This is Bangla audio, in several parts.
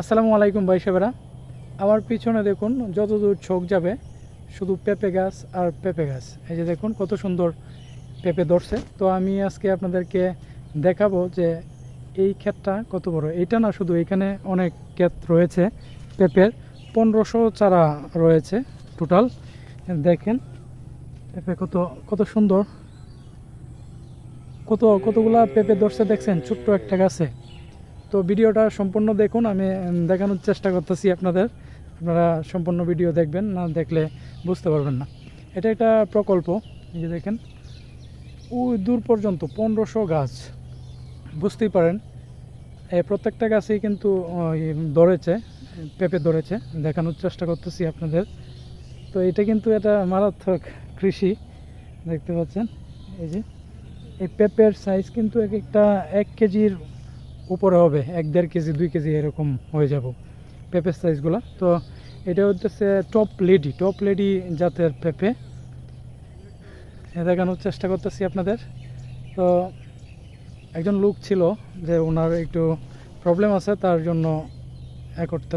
আসসালামু আলাইকুম ভাই সাহেবেরা। আমার পিছনে দেখুন যতদূর চোখ যাবে, শুধু পেঁপে গাছ আর পেঁপে গাছ। এই যে দেখুন কত সুন্দর পেঁপে ধরছে। তো আমি আজকে আপনাদেরকে দেখাবো যে এই ক্ষেতটা কত বড়। এইটা না শুধু এখানে অনেক ক্ষেত রয়েছে পেঁপের, পনেরোশো চারা রয়েছে টোটাল দেখেন পেঁপে কত কত সুন্দর। কত, কতগুলা পেঁপে ধরছে দেখছেন? ছোট্ট একটা গাছে। তো ভিডিওটা সম্পূর্ণ দেখুন, আমি দেখানোর চেষ্টা করতেছি আপনাদের। আপনারা সম্পূর্ণ ভিডিও দেখবেন, না দেখলে বুঝতে পারবেন না। এটা একটা প্রকল্প, এই যে দেখেন। ওই দূর পর্যন্ত পনেরোশো গাছ, বুঝতেই পারেন। এই প্রত্যেকটা গাছেই কিন্তু ধরেছে, পেঁপে ধরেছে, দেখানোর চেষ্টা করতেছি আপনাদের। তো এটা কিন্তু এটা মারাত্মক কৃষি, দেখতে পাচ্ছেন। এই যে, এই পেঁপের সাইজ কিন্তু এক একটা এক কেজির উপরে হবে, এক দেড় কেজি, দুই কেজি এরকম হয়ে যাব পেঁপের সাইজগুলো তো এটা হচ্ছে টপ লেডি টপ লেডি জাতের পেঁপে। দেখানোর চেষ্টা করতেছি আপনাদের। তো একজন লোক ছিল যে ওনার একটু প্রবলেম আছে, তার জন্য এ করতে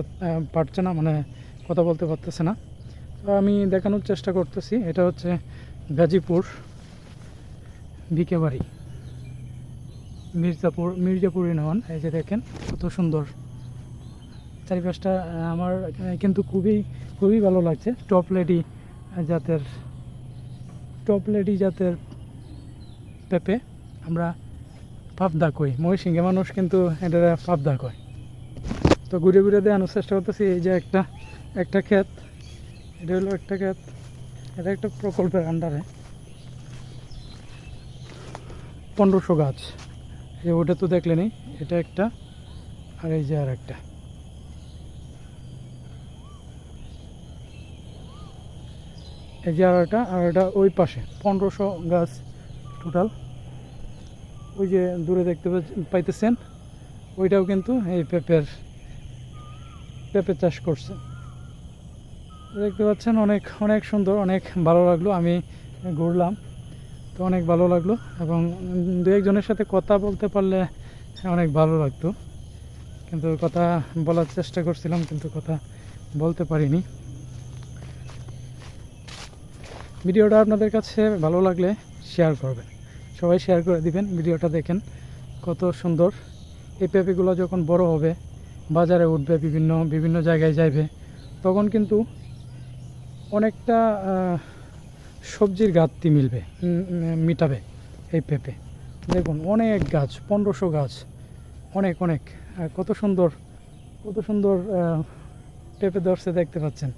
পারছে না মানে কথা বলতে পারতেছে না। তো আমি দেখানোর চেষ্টা করতেছি, এটা হচ্ছে গাজীপুর বিকে বাড়ি মির্জাপুর মির্জাপুর ইউনিয়ন এই যে দেখেন কত সুন্দর। চারিপাশটা আমার কিন্তু খুবই খুবই ভালো লাগছে। টপ লেডি জাতের টপ লেডি জাতের পেঁপে আমরা পাবদা কই। মহিষিংহে মানুষ কিন্তু এটা পাবদা কয়। তো ঘুরে ঘুরে দেখানোর চেষ্টা করতেছি, এই যে একটা একটা ক্ষেত। এটা হলো একটা ক্ষেত। এটা একটা প্রকল্পের আন্ডারে পনেরোশো গাছ। এই ওটা তো দেখলেনি এটা একটা, আর এই যে আর একটা। এই যে আর একটা, আর এটা ওই পাশে, পনেরোশো গাছ টোটাল ওই যে দূরে দেখতে পাইতেছেন, ওইটাও কিন্তু এই পেঁপের, পেঁপে চাষ করছে। দেখতে পাচ্ছেন, অনেক অনেক সুন্দর, অনেক ভালো লাগল, আমি ঘুরলাম। তো অনেক ভালো লাগল এবং দু একজনের সাথে কথা বলতে পারলে অনেক ভালো লাগতো। কিন্তু কথা বলার চেষ্টা করছিলাম, কিন্তু কথা বলতে পারিনি। ভিডিওটা আপনাদের কাছে ভালো লাগলে শেয়ার করবেন। সবাই শেয়ার করে দিবেন, ভিডিওটা দেখেন কত সুন্দর। এই পেঁপেগুলো যখন বড় হবে, বাজারে উঠবে, বিভিন্ন বিভিন্ন জায়গায় যাইবে, তখন কিন্তু অনেকটা সবজির ঘাটতি মিলবে মিটাবে এই পেঁপে। দেখুন, অনেক গাছ, পনেরোশো গাছ, অনেক অনেক। কত সুন্দর কত সুন্দর পেঁপে দর্শে দেখতে পাচ্ছেন।